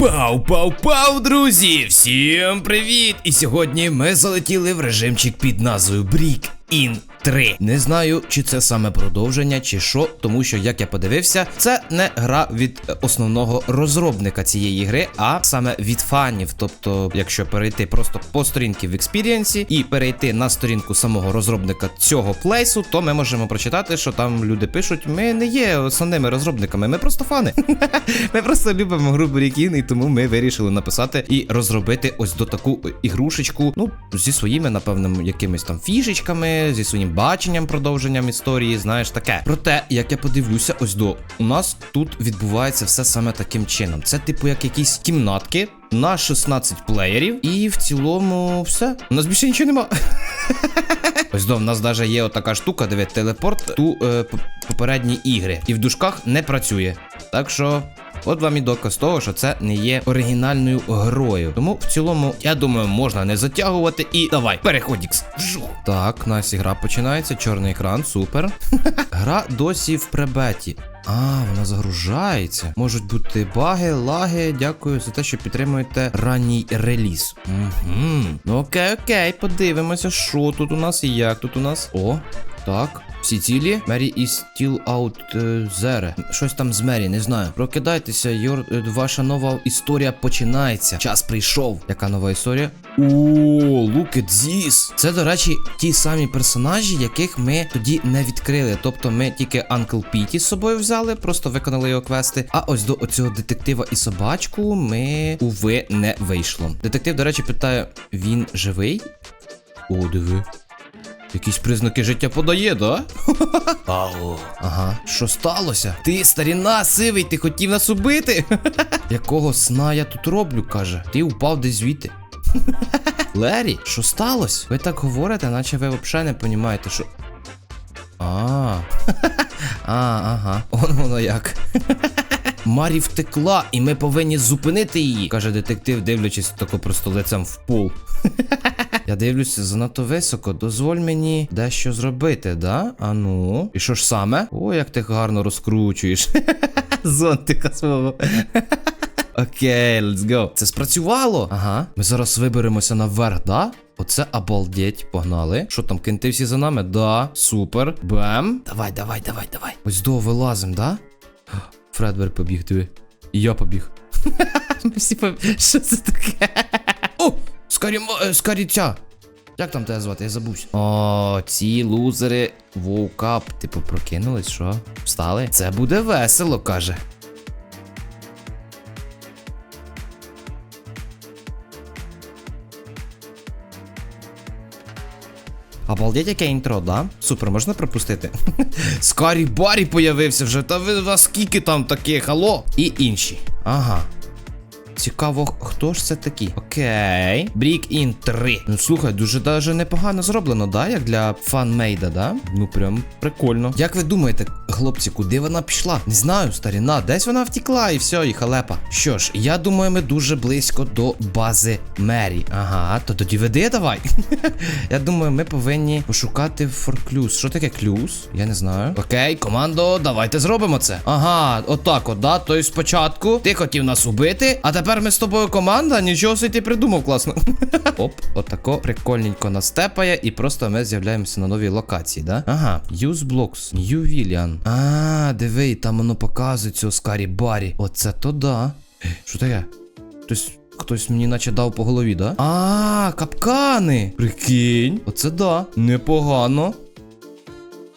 Пау-пау-пау, друзі! Всім привіт! І сьогодні ми залетіли в режимчик під назвою Брік Ін 3. Не знаю, чи це саме продовження, чи що, тому що, як я подивився, це не гра від основного розробника цієї гри, а саме від фанів. Тобто, якщо перейти просто по сторінці в експірієнсі і перейти на сторінку самого розробника цього плейсу, то ми можемо прочитати, що там люди пишуть: ми не є основними розробниками, ми просто фани. Ми просто любимо гру Бурікін, і тому ми вирішили написати і розробити ось до таку ігрушечку. Ну, зі своїми, напевно, якимись там фішечками, зі своїм баченням, продовженням історії, знаєш, таке. Проте, як я подивлюся, ось до у нас тут відбувається все саме таким чином. Це, типу, як якісь кімнатки. На 16 плеєрів, і в цілому все. У нас більше нічого нема. Ось до в нас навіть є отака штука, диви, телепорт ту е, попередні ігри. І в дужках не працює. Так що. От вам і доказ того, що це не є оригінальною грою. Тому в цілому, я думаю, можна не затягувати. І давай, переходікс. Вжух. Так, нас ігра починається. Чорний екран, супер. Гра досі в пребеті. А, вона загружається. Можуть бути баги, лаги. Дякую за те, що підтримуєте ранній реліз. Угу. Ну окей, окей, подивимося, що тут у нас і як тут у нас. О, так. Всі цілі. Мері і Still Out е, Zero. Щось там з Мері, не знаю. Прокидайтеся, Йор, е, ваша нова історія починається. Час прийшов. Яка нова історія? О, look at this. Це, до речі, ті самі персонажі, яких ми тоді не відкрили. Тобто ми тільки Анкл Піті з собою взяли, просто виконали його квести. А ось до оцього детектива і собачку ми, уви, не вийшло. Детектив, до речі, питає: він живий? О, диви. Якісь признаки життя подає, да? Ау. Ага. Що сталося? Ти, старіна, сивий, ти хотів нас убити? Якого сна я тут роблю, каже. Ти упав десь звідти. Лері, що сталося? Ви так говорите, наче ви взагалі не розумієте, що. А. А, ага. Он воно як. Марі втекла, і ми повинні зупинити її, каже детектив, дивлячись тако просто лицем в пол. Я дивлюся занадто високо. Дозволь мені дещо зробити, да? А ну. І що ж саме? О, як ти гарно розкручуєш. Зонтика свого. Окей, let's go. Це спрацювало. Ага. Ми зараз виберемося наверх, да? Оце обалдеть, погнали. Що там, кінти всі за нами? Да, супер. Бем. Давай, давай, давай, давай. Ось до вилазим, да? Фредбер побіг, диви. І я побіг. Ми всі побіг. Що це таке? О! Скарі... е, Скаріця! Як там тебе звати? Я забувся. О, ці лузери вовкап. Типу, прокинулись, що? Встали? Це буде весело, каже. Обалдеть, яке інтро, да? Супер, можна пропустити? Скарі Барі появився вже. Та ви вас скільки там таких, алло? І інші. Ага. Цікаво, хто ж це такі? Окей. Брік Ін 3. Ну слухай, дуже даже непогано зроблено, да? Як для фанмейда, да? Ну прям прикольно. Як ви думаєте, хлопці, куди вона пішла? Не знаю, старіна, десь вона втекла і все, і халепа. Що ж, я думаю, ми дуже близько до бази Мері. Ага, то тоді веди давай. я думаю, ми повинні пошукати форклюз. Що таке клюз? Я не знаю. Окей, командо, давайте зробимо це. Ага, отак от, да? Тобто спочатку ти хотів нас убити, а тепер ми з тобою команда. Нічого собі ти придумав класно. Оп, отако прикольненько нас тепає, і просто ми з'являємося на новій локації, да? Ага, Use Blocks, New Villian. А, диви, там воно показує цього Скарі Барі. Оце то да. Е, Що таке? Хтось. Хтось мені наче дав по голові, да? А, капкани! Прикинь. Оце да. Непогано.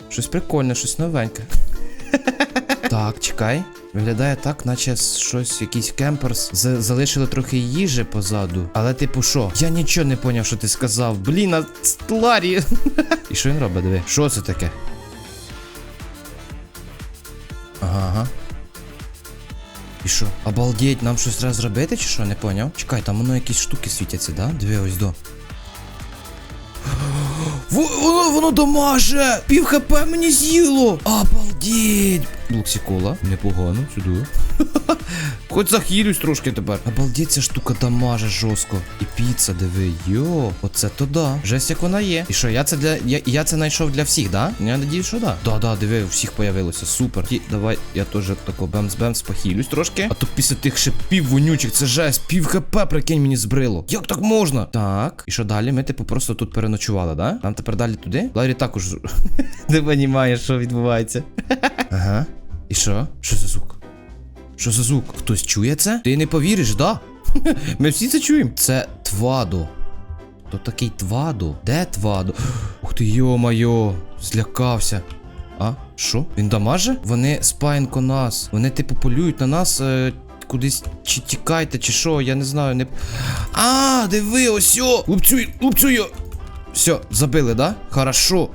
Щось прикольне, щось новеньке. Так, чекай. Виглядає так, наче щось, якийсь кемперс. З- залишили трохи їжі позаду. Але типу, що? Я нічого не поняв, що ти сказав. Блін, а Ларі. І що він робить, диви? Що це таке? Ага, ага. І що? Обалдеть, нам щось треба зробити, чи що? Не поняв? Чекай, там воно якісь штуки світяться, да? Диви ось до. Воно, воно дамаже! Пів хп мені з'їло! Обалдеть! Обалдеть! Блоксікола, непогано, сюди. Хоч захилюсь трошки тепер. Обалдеть, ця штука дамаже жорстко. І піца, диви, йо, оце то да. Жесть як вона є. І що, я це для. Я, я це знайшов для всіх, да? Я надію, що да. Да, да, диви, у всіх появилося. Супер. Ті, давай, я теж тако бемс-бемс похилюсь трошки. А то після тих шипів вонючих, це жесть, пів хп, прикинь, мені збрило. Як так можна? Так. І що далі? Ми, типу, просто тут переночували, да? Нам тепер далі туди? Ларі також не розуміє, що відбувається. Ага. І що? Що за звук? Що за звук? Хтось чує це? Ти не повіриш, да? Ми всі це чуємо. Це твадо. Хто такий твадо? Де твадо? Ух ти, йо-майо, злякався. А, що? Він дамаже? Вони спаєнко нас. Вони типу полюють на нас. Е... Кудись чи тікайте, чи що, я не знаю, не. А, диви, ось о! Лупцюй, лупцюй! Все, забили, да? Хорошо.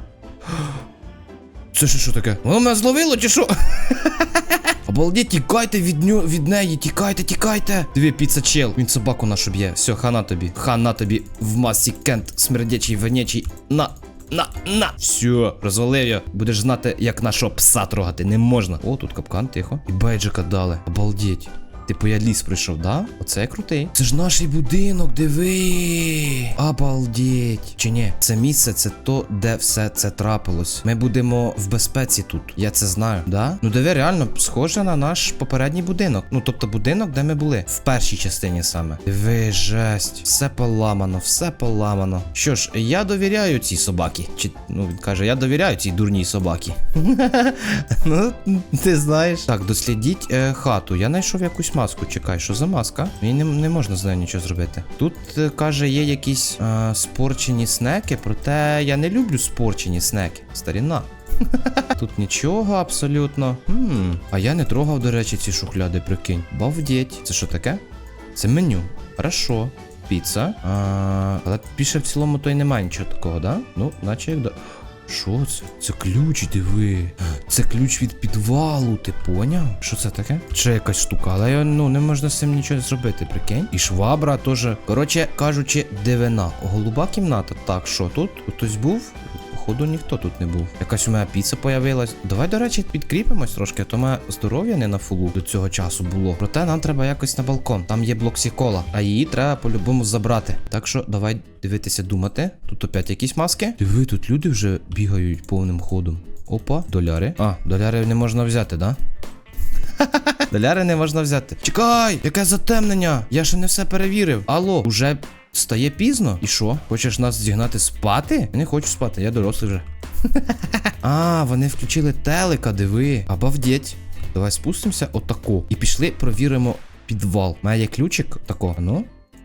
Це що, що таке? Воно мене зловило, чи що? Обалдіть, тікайте від ню, від неї, тікайте, тікайте. Дві піца чел. Він собаку нашу б'є. Все, хана тобі. Хана тобі в масі кент смердячий, вонячий. На. На, на! Все, розвалив я. Будеш знати, як нашого пса трогати. Не можна. О, тут капкан, тихо. І бейджика дали. Обалдеть. Типу я ліс прийшов, да? Оце крутий. Це ж наш будинок, диви. Обалдеть. Чи ні? Це місце, це то, де все це трапилось. Ми будемо в безпеці тут. Я це знаю, да? Ну диви, реально схоже на наш попередній будинок. Ну, тобто будинок, де ми були. В першій частині саме. Диви, жесть. Все поламано, все поламано. Що ж, я довіряю цій собаки. Чи ну він каже, я довіряю цій дурній собаки. Ну, ти знаєш. Так, дослідіть е, хату. Я знайшов якусь маску. Чекай, що за маска? Мені не, не можна з нею нічого зробити. Тут е, каже, є якісь е, спорчені снеки, проте я не люблю спорчені снеки. Старіна. Тут нічого абсолютно. Хм, а я не трогав, до речі, ці шухляди, прикинь. Бавдіть. Це що таке? Це меню. Хорошо. Піца. А, але більше в цілому то й немає нічого такого, да? Ну, наче як до. Що це? Це ключ, диви. Це ключ від підвалу, ти поняв? Що це таке? Ще якась штука, але я, ну не можна з цим нічого зробити, прикинь. І швабра теж. Коротше кажучи, дивина. Голуба кімната. Так, що тут? Хтось був? Походу ніхто тут не був. Якась у мене піца появилась. Давай, до речі, підкріпимось трошки, а то моє здоров'я не на фулу до цього часу було. Проте нам треба якось на балкон. Там є блоксікола, а її треба по-любому забрати. Так що давай дивитися, думати. Тут опять якісь маски. Диви, тут люди вже бігають повним ходом. Опа, доляри. А, доляри не можна взяти, да? Доляри не можна взяти. Чекай, яке затемнення. Я ще не все перевірив. Алло, уже стає пізно? І що? Хочеш нас зігнати спати? Я не хочу спати, я дорослий вже. А, вони включили телека, диви. Обавдеть. Давай спустимося отако. І пішли, провіримо підвал. Має є ключик тако. Ну,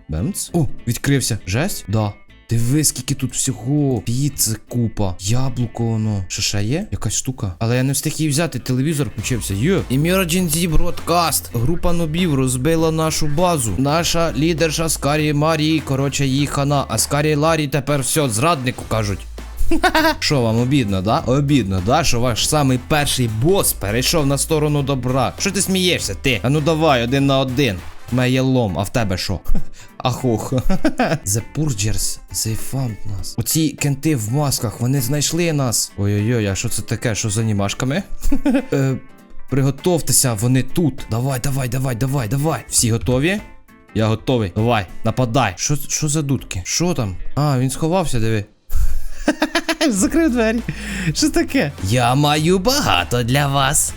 бемц. О, відкрився. Жесть? Да. Диви, скільки тут всього. Піци купа. Яблуко воно. Що ще є? Якась штука. Але я не встиг її взяти, телевізор включився. Йо. Emergency Broadcast. Група нобів розбила нашу базу. Наша лідерша Скарі Марії, коротше, її хана. Скарі Ларі тепер все, зраднику кажуть. Що вам обідно, да? Обідно, да? Що ваш самий перший бос перейшов на сторону добра. Що ти смієшся, ти? А ну давай, один на один. Має лом, а в тебе що? Ахух. The Purgers, they found нас. Оці кенти в масках, вони знайшли нас. Ой-ой-ой, а що це таке? Що з анімашками? Е, Приготовтеся, вони тут. Давай, давай, давай, давай, давай. Всі готові? Я готовий. Давай, нападай. Що, що за дудки? Що там? А, він сховався, диви. Закрив двері. Що таке? Я маю багато для вас.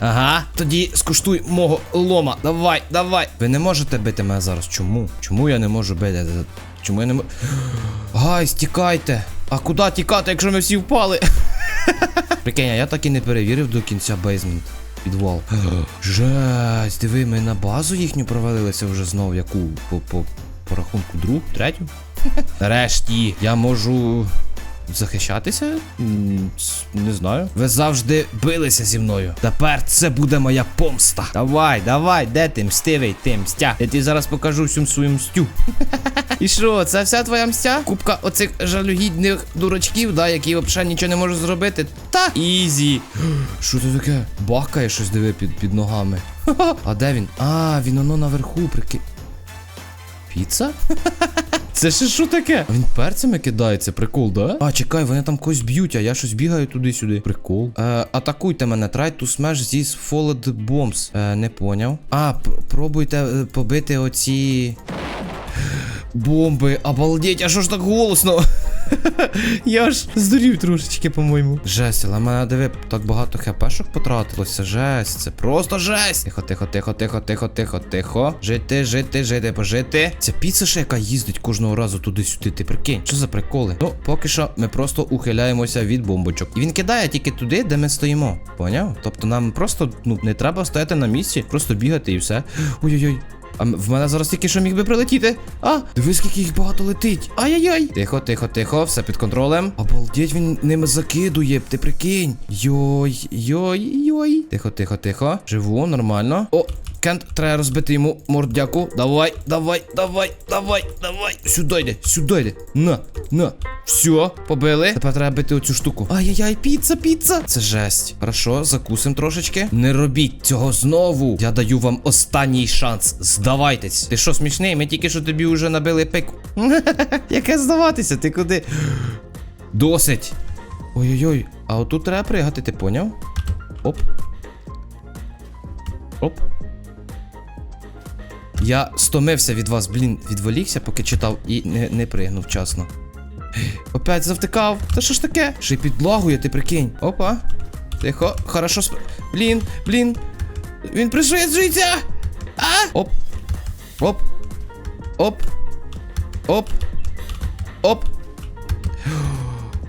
Ага, тоді скуштуй мого лома. Давай, давай. Ви не можете бити мене зараз. Чому? Чому я не можу бити? Чому я не можу. Гайс, тікайте. А куди тікати, якщо ми всі впали? Прикинь, а я так і не перевірив до кінця бейзмент. Підвал. Жесть, диви, ми на базу їхню провалилися вже знову, яку по, по, по рахунку друг, третю. Нарешті я можу захищатися? Не знаю. Ви завжди билися зі мною. Тепер це буде моя помста. Давай, давай, де ти мстивий, ти мстя? Я тобі зараз покажу всю свою мстю. І що, це вся твоя мстя? Купка оцих жалюгідних дурачків, да, які взагалі нічого не можуть зробити. Та ізі. Що це таке? Бахкає щось диви під, під ногами. А де він? А, він воно наверху, прики. Піца? Це ще що таке? Він перцями кидається, прикол, да? А, чекай, вони там когось б'ють, а я щось бігаю туди-сюди. Прикол. Е, атакуйте мене, try to smash these fallen bombs. Е, не поняв. А, пробуйте е, побити оці. Бомби, обалдеть, а що ж так голосно? Я ж здурів трошечки, по-моєму. Жесть, але мене диви, так багато хпшок потратилося. Жесть, це просто жесть. Тихо, тихо, тихо, тихо, тихо, тихо, тихо. Жити, жити, жити, пожити. Ця піца ще яка їздить кожного разу туди-сюди. Ти прикинь, що за приколи? Ну, поки що ми просто ухиляємося від бомбочок. І він кидає тільки туди, де ми стоїмо. Поняв? Тобто нам просто ну не треба стояти на місці, просто бігати і все. Ой-ой-ой. А в мене зараз тільки що міг би прилетіти. А, диви, скільки їх багато летить. Ай-яй-яй. Тихо, тихо, тихо, все під контролем. Обалдеть, він ними закидує, ти прикинь. Йой, йой, йой. Тихо, тихо, тихо. Живу, нормально. О, Кент, треба розбити йому мордяку. Давай, давай, давай, давай, давай. Сюди йде, сюди йде. На, на. Все, побили. Тепер треба бити оцю штуку. Ай-яй-яй, піца, піца. Це жесть. Хорошо, закусим трошечки. Не робіть цього знову. Я даю вам останній шанс. Здавайтесь. Ти що, смішний? Ми тільки що тобі вже набили пику. Яке здаватися? Ти куди? Досить. Ой-ой-ой, а отут треба пригати, ти поняв? Оп. Оп. Я стомився від вас, блін, відволікся, поки читав і не, не пригнув вчасно. Опять завтикав. Та що ж таке? Ще й підлагує, ти прикинь. Опа. Тихо, хорошо сп... Блін, блін. Він пришвидшується. А! Оп. Оп. Оп. Оп. Оп.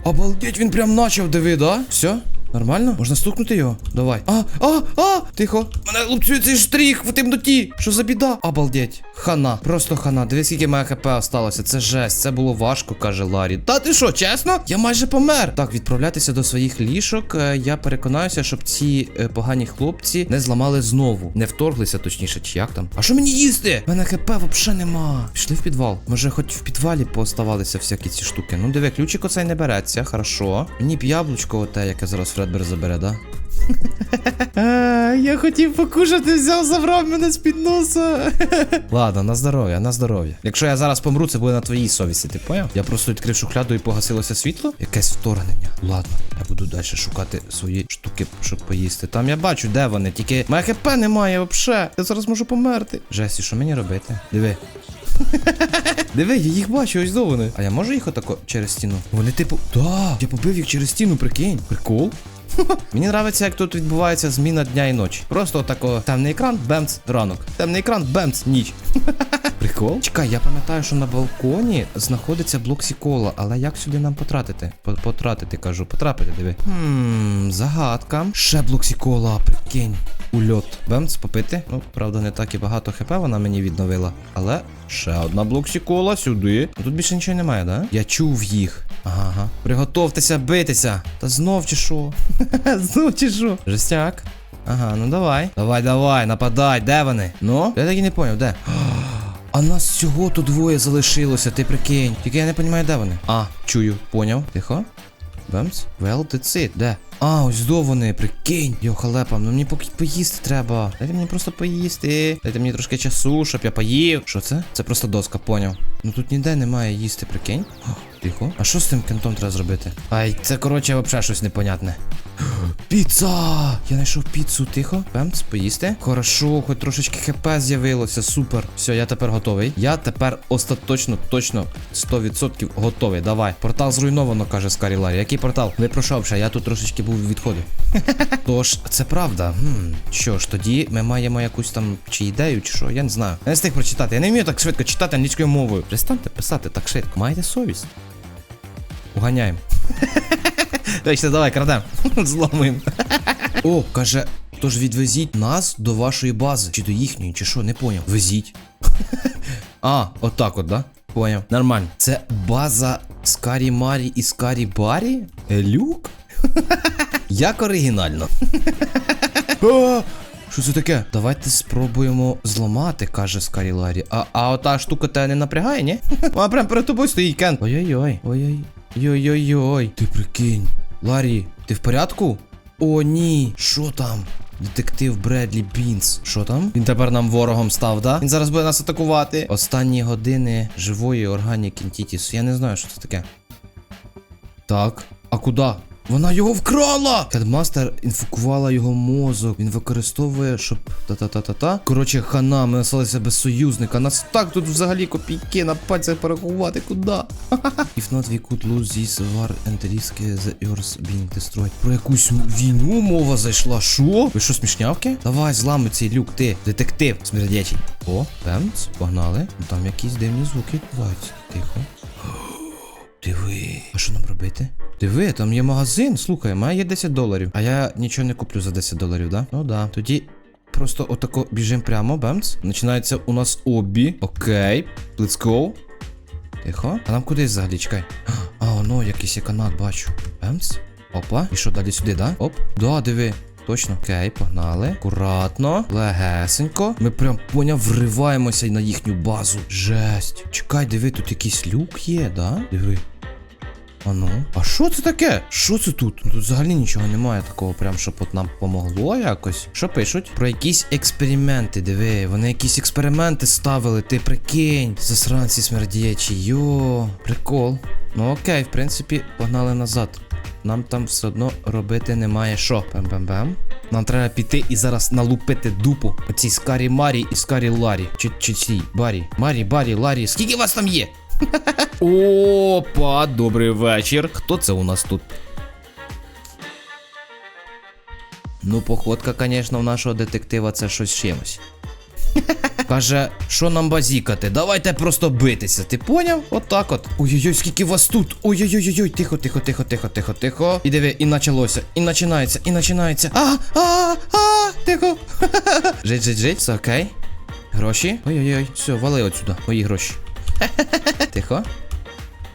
Обалдеть, він прям начав диви, да? Все? Нормально? Можна стукнути його? Давай. А, а, а! Тихо. Мене лупцює цей штрих в темноті. Що за біда? Обалдеть. Хана. Просто хана. Дивись, скільки мене хп осталося. Це жесть. Це було важко, каже Ларі. Та ти що, чесно? Я майже помер. Так, відправлятися до своїх ліжок. Е, Я переконаюся, щоб ці е, погані хлопці не зламали знову. Не вторглися, точніше, чи як там. А що мені їсти? Мене хп взагалі нема. Пішли в підвал. Може, хоч в підвалі пооставалися всякі ці штуки. Ну, диви, ключик оцей не береться, хорошо. Мені б яблучко оте, яке зараз Фредбер забере, да? Я хотів покушати, взяв, забрав мене з-під носа. Ладно, на здоров'я, на здоров'я. Якщо я зараз помру, це буде на твоїй совісті, ти поняв? Я просто відкрив шухляду і погасилося світло. Якесь вторгнення. Ладно, я буду далі шукати свої штуки, щоб поїсти. Там я бачу, де вони, тільки моє хп немає взагалі. Я зараз можу померти. Жесі, що мені робити? Диви. Диви, я їх бачу, ось до вони. А я можу їх отако через стіну? Вони типу. Да, я побив їх через стіну, прикинь. Прикол. Мені подобається, як тут відбувається зміна дня і ночі. Просто отако темний екран, бемц, ранок. Темний екран, бемц, ніч. Прикол? Чекай, я пам'ятаю, що на балконі знаходиться блок сікола, але як сюди нам потратити? Потратити, кажу, потрапити, диви. Хм, загадка. Ще блок сікола, прикинь. Ульот. Бемц, попити. Ну, правда, не так і багато хп вона мені відновила. Але ще одна блоксікола сюди. Ну, Тут більше нічого немає, да? Я чув їх. Ага, ага. Приготовтеся битися. Та знов чи що? знов чи що? Жестяк. Ага, ну давай. Давай, давай, нападай, де вони? Ну? Я так і не поняв, де? А нас всього тут двоє залишилося, ти прикинь. Тільки я не розумію, де вони. А, чую, поняв. Тихо. Бемс? Well, that's it. Де? А, ось до вони, прикинь. Йо, халепа, ну мені поки поїсти треба. Дайте мені просто поїсти. Дайте мені трошки часу, щоб я поїв. Що це? Це просто доска, поняв. Ну тут ніде немає їсти, прикинь. Тихо. А що з тим кентом треба зробити? Ай, це коротше взагалі щось непонятне. Піца! Я знайшов піцу, тихо. Пемц, поїсти. Хорошо, хоч трошечки хп з'явилося. Супер. Все, я тепер готовий. Я тепер остаточно, точно 100% готовий. Давай. Портал зруйновано, каже Скарі Ларі. Який портал? Не пройшов я тут трошечки був у відході. Тож, це правда. Хм, що ж, тоді ми маємо якусь там чи ідею, чи що, я не знаю. Я не встиг прочитати. Я не вмію так швидко читати англійською мовою. Перестаньте писати так швидко. Маєте совість. Уганяємо. Точно, давай, крадем. Зломуємо. О, каже, тож відвезіть нас до вашої бази. Чи до їхньої, чи що, не поняв. Везіть. А, отак от, да? Поняв. Нормально. Це база Скарі Марі і Скарі Барі? Е, Люк? Як оригінально. А, Що це таке? Давайте спробуємо зламати, каже Скарі Ларі. А, а ота штука тебе не напрягає, ні? Вона прям перед тобою стоїть, Кен. Ой-ой-ой. Ой-ой. Йой-йой-йой. Ти прикинь. Ларі, ти в порядку? О, ні. Що там? Детектив Бредлі Бінс. Що там? Він тепер нам ворогом став, да? Він зараз буде нас атакувати. Останні години живої органіки Ентітіс. Я не знаю, що це таке. Так. А куди? Вона його вкрала! Хедмастер інфікувала його мозок. Він використовує, щоб та-та-та-та-та. Коротше, хана, ми залишилися без союзника. Нас так тут взагалі копійки на пальцях порахувати. Куди? If not, we could lose this war and risk the earth being destroyed. Про якусь війну мова зайшла. Що? Ви що, смішнявки? Давай, зламай цей люк, ти, детектив, смердячий. О, пемц, погнали. Там якісь дивні звуки відбуваються. Тихо. Диви. А що нам робити? Диви, там є магазин. Слухай, має є 10 доларів. А я нічого не куплю за 10 доларів, да? Ну да. Тоді просто отако біжимо прямо, бемц. Починається у нас обі. Окей. Let's go. Тихо. А нам куди взагалі? Чекай. А, воно, якийсь канат бачу. Бемц. Опа. І що далі сюди, да? Оп. Да, диви. Точно, окей, погнали. Акуратно, легесенько. Ми прям поняв, вриваємося на їхню базу. Жесть. Чекай, диви, тут якийсь люк є, да? Диви. А ну. А що це таке? Що це тут? Ну, Тут взагалі нічого немає такого, прям щоб от нам помогло якось. Що пишуть? Про якісь експерименти, диви. Вони якісь експерименти ставили, ти прикинь. Засранці смердячі. Йо, прикол. Ну окей, в принципі, погнали назад. Нам там все одно робити немає що. Бем-бем-бем. Нам треба піти і зараз налупити дупу. Оці скарі Марі і скарі Ларі. Чи чи ці Барі. Марі, Барі, Ларі. Скільки вас там є? Опа, добрий вечір. Хто це у нас тут? Ну, походка, звісно, в нашого детектива це щось чимось. Каже, що нам базікати? Давайте просто битися. Ти поняв? Отак от. Ой-ой-ой, скільки вас тут. Ой-ой-ой, тихо, тихо, тихо, тихо, тихо, тихо. І диви, і почалося. і починається, і починається. А, а, а, тихо. Жить, жить, жить, все окей. Гроші. Ой-ой-ой, все, вали отсюда. Мої гроші. Тихо.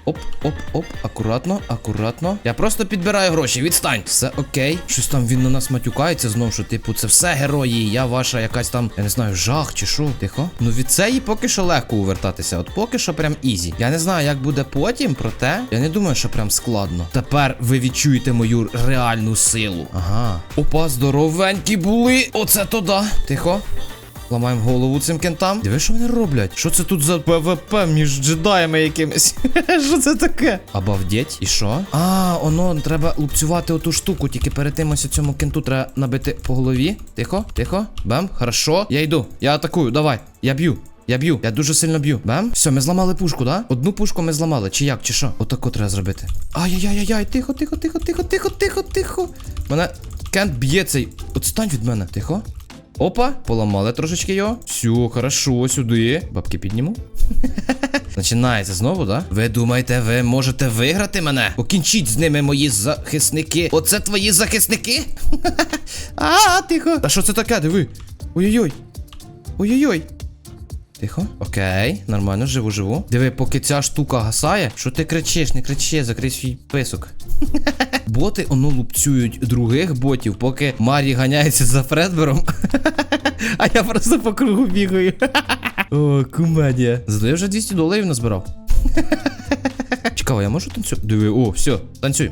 Оп, оп, оп, акуратно, акуратно. Я просто підбираю гроші, відстань. Все окей. Щось там він на нас матюкається знов, що типу, це все герої. Я ваша якась там, я не знаю, жах чи що. Тихо. Ну від цієї поки що легко увертатися. От поки що прям ізі. Я не знаю, як буде потім, проте я не думаю, що прям складно. Тепер ви відчуєте мою реальну силу. Ага. Опа, здоровенькі були. Оце то да. Тихо. Ламаємо голову цим кентам. Диви, що вони роблять? Що це тут за ПВП між джедаями якимись? Що це таке? Обавдеть. І що? А, воно треба лупцювати оту штуку, тільки перед тим ось цьому кенту треба набити по голові. Тихо, тихо. Бам, хорошо. Я йду. Я атакую. Давай. Я б'ю. Я б'ю, я дуже сильно б'ю. Бам. Все, ми зламали пушку, да? Одну пушку ми зламали. Чи як, чи що? Отако треба зробити. Ай-яй-яй-яй, тихо, тихо, тихо, тихо, тихо, тихо, тихо. Мене кент б'є цей. Отстань від мене. Тихо. Опа, поламали трошечки його. Все, хорошо, сюди. Бабки підніму. Починається знову, да? Ви думаєте, ви можете виграти мене? Покінчіть з ними мої захисники. Оце твої захисники? А, тихо. Та що це таке? Диви. Ой-ой-ой. Ой-ой-ой. Тихо. Окей, нормально, живу, живу. Диви, поки ця штука гасає. Що ти кричиш? Не кричи, закрий свій писок. Боти оно лупцюють других ботів, поки Марі ганяється за Фредбером. а я просто по кругу бігаю. О, кумедія. Зато я вже 200 доларів назбирав. Цікаво, я можу танцювати? Диви, о, все, танцюй.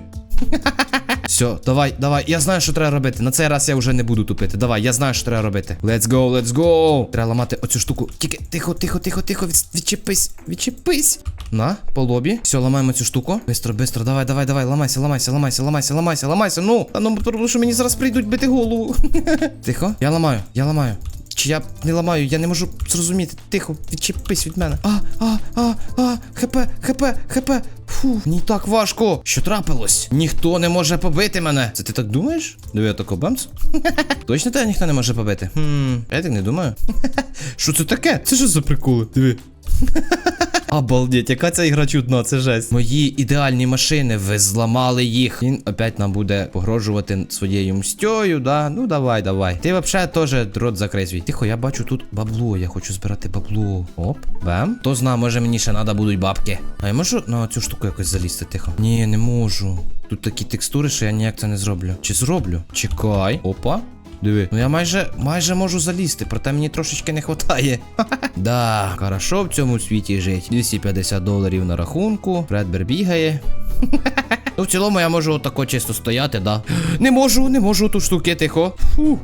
Все, давай, давай. Я знаю, що треба робити. На цей раз я вже не буду тупити. Давай, я знаю, що треба робити. Let's go, let's go. Треба ламати оцю штуку. Тільки тихо, тихо, тихо, тихо. Від, відчепись, відчепись. На, по лобі. Все, ламаємо цю штуку. Бистро, бистро, давай, давай, давай. Ламайся, ламайся, ламайся, ламайся, ламайся, ламайся. Ну, а ну, тому що мені зараз прийдуть бити голову. тихо. Я ламаю, я ламаю. Чи я не ламаю, я не можу зрозуміти. Тихо, відчепись від мене. А, а, а, а, хп, хп, хп. Фу, мені так важко. Що трапилось? Ніхто не може побити мене. Це ти так думаєш? Диви, я тако бамц. Точно тебе ніхто не може побити? Хм, я так не думаю. Що це таке? Це що за приколи? Диви. Обалдеть, яка ця ігра чудна, це жесть. Мої ідеальні машини, ви зламали їх. Він опять нам буде погрожувати своєю мстьою, да? Ну давай, давай. Ти взагалі теж рот закрий свій. Тихо, я бачу тут бабло, я хочу збирати бабло. Оп, бем. Хто зна, може мені ще треба будуть бабки. А я можу на цю штуку якось залізти, тихо. Ні, не можу. Тут такі текстури, що я ніяк це не зроблю. Чи зроблю? Чекай. Опа. Диви. Ну я майже майже можу залізти, проте мені трошечки не вистачає. да, хорошо в цьому світі жить. 250 доларів на рахунку. Фредбер бігає. ну, в цілому я можу отако чисто стояти, да. Не можу, не можу тут штуки, тихо. Фу.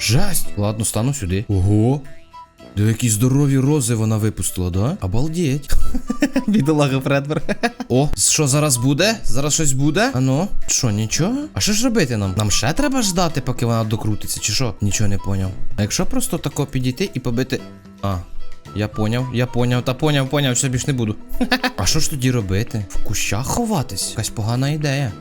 Жесть! Ладно, стану сюди. Ого. Де які здорові рози вона випустила, да? Обалдеть. Бідолага Фредбер. О, що зараз буде? Зараз щось буде? Ану, що, нічого? А що ж робити нам? Нам ще треба ждати, поки вона докрутиться, чи що? Нічого не поняв. А якщо просто тако підійти і побити. А. Я поняв, я поняв, та поняв, поняв, все більш не буду. а що ж тоді робити? В кущах ховатись? Якась погана ідея.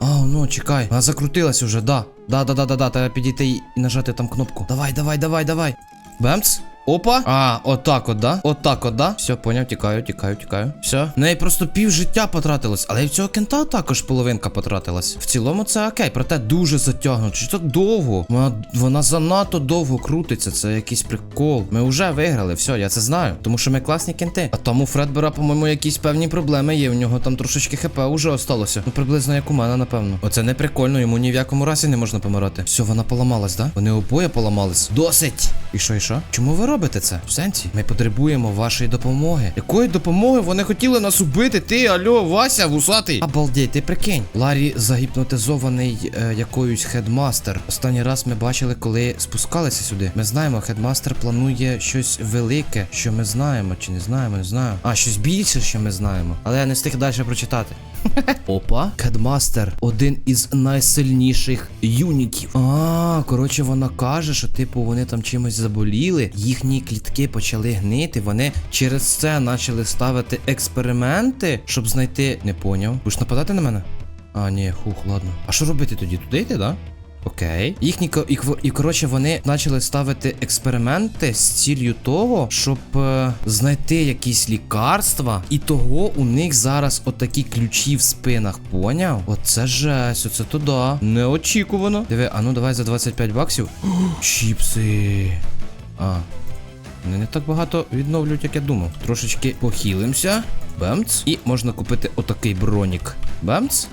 А, ну чекай, вона закрутилась уже, да. Да, да, да, да, да, треба підійти і нажати там кнопку. Давай, давай, давай, давай. Бемц. Опа. А, отак от, да? Отак от, да? Все, поняв, тікаю, тікаю, тікаю. Все. В неї просто пів життя потратилось, але й в цього кента також половинка потратилась. В цілому це окей, проте дуже затягнуто. Чи так довго? Вона, вона занадто довго крутиться, це якийсь прикол. Ми вже виграли, все, я це знаю. Тому що ми класні кенти. А тому Фредбера, по-моєму, якісь певні проблеми є. У нього там трошечки хп уже осталося. Ну, приблизно як у мене, напевно. Оце не прикольно, йому ні в якому разі не можна помирати. Все, вона поламалась, да? Вони обоє поламались. Досить! І що, і що? Чому ви робите це? В сенсі, ми потребуємо вашої допомоги. Якої допомоги? Вони хотіли нас убити. Ти, альо, Вася, вусатий. Обалдеть, ти прикинь. Ларі загіпнотизований е, якоюсь хедмастер. Останній раз ми бачили, коли спускалися сюди. Ми знаємо, хедмастер планує щось велике, що ми знаємо, чи не знаємо, не знаю. А, щось більше, що ми знаємо. Але я не встиг далі прочитати. Опа, Кедмастер один із найсильніших юнітів. А, коротше, вона каже, що типу вони там чимось заболіли, їхні клітки почали гнити. Вони через це почали ставити експерименти, щоб знайти. Не поняв. Будеш нападати на мене? А, ні, хух, ладно. А що робити тоді? Туди йти, да? Окей. Їхні і, і коротше вони почали ставити експерименти з ціллю того, щоб е, знайти якісь лікарства. І того у них зараз отакі ключі в спинах. Поняв? Оце жесть, оце туди. Неочікувано. Диви, а ну давай за 25 баксів. Чіпси. А. Вони не так багато відновлюють, як я думав. Трошечки похилимося. Бемц. І можна купити отакий бронік. Бемц.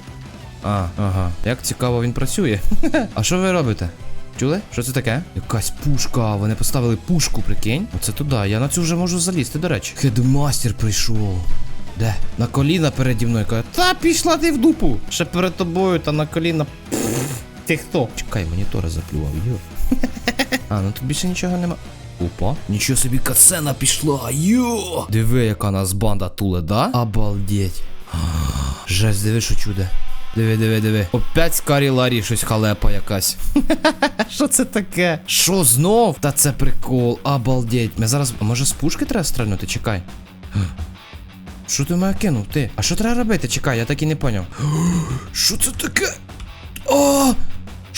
А, ага. Як цікаво він працює. а що ви робите? Чули? Що це таке? Якась пушка. Вони поставили пушку, прикинь. Оце туди. Я на цю вже можу залізти, до речі. Хедмастер прийшов. Де? На коліна переді мною каже. Та пішла ти в дупу. Ще перед тобою та на коліна. Ти хто? Чекай, монітори заплював, йо. а, ну тут більше нічого нема. Опа. Нічого собі касена пішла, йо! Диви, яка нас банда туле, да? Обалдеть. Жесть, диви, що чуде. Диви, диви, диви. Опять скарі Ларі щось халепа якась. Що це таке? Що знов? Та це прикол, обалдеть. Ми зараз. А може з пушки треба стрельнути? Чекай. Що ти мене кинув? Ти? А що треба робити? Чекай, я так і не поняв. Що це таке? О!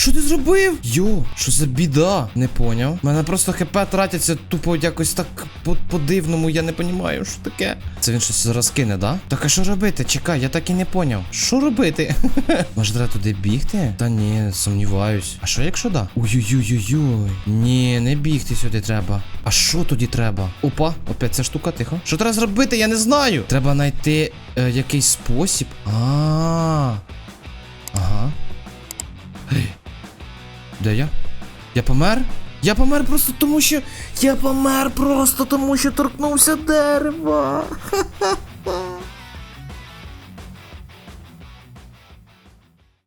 Що ти зробив? Йо, що за біда? Не поняв. У мене просто хп тратяться тупо якось так по- по-дивному, я не розумію, що таке. Це він щось зараз кине, да? Так а що робити? Чекай, я так і не поняв. Що робити? Може, треба туди бігти? Та ні, сумніваюсь. А що якщо да? Ой-ой-ой-ой-ой. Ні, не бігти сюди треба. А що тоді треба? Опа, опять ця штука, тихо. Що треба зробити? Я не знаю. Треба знайти е, якийсь спосіб. А. Ага. Де я? Я помер? Я помер просто тому, що. Я помер просто тому, що торкнувся дерева. Ха-ха-ха.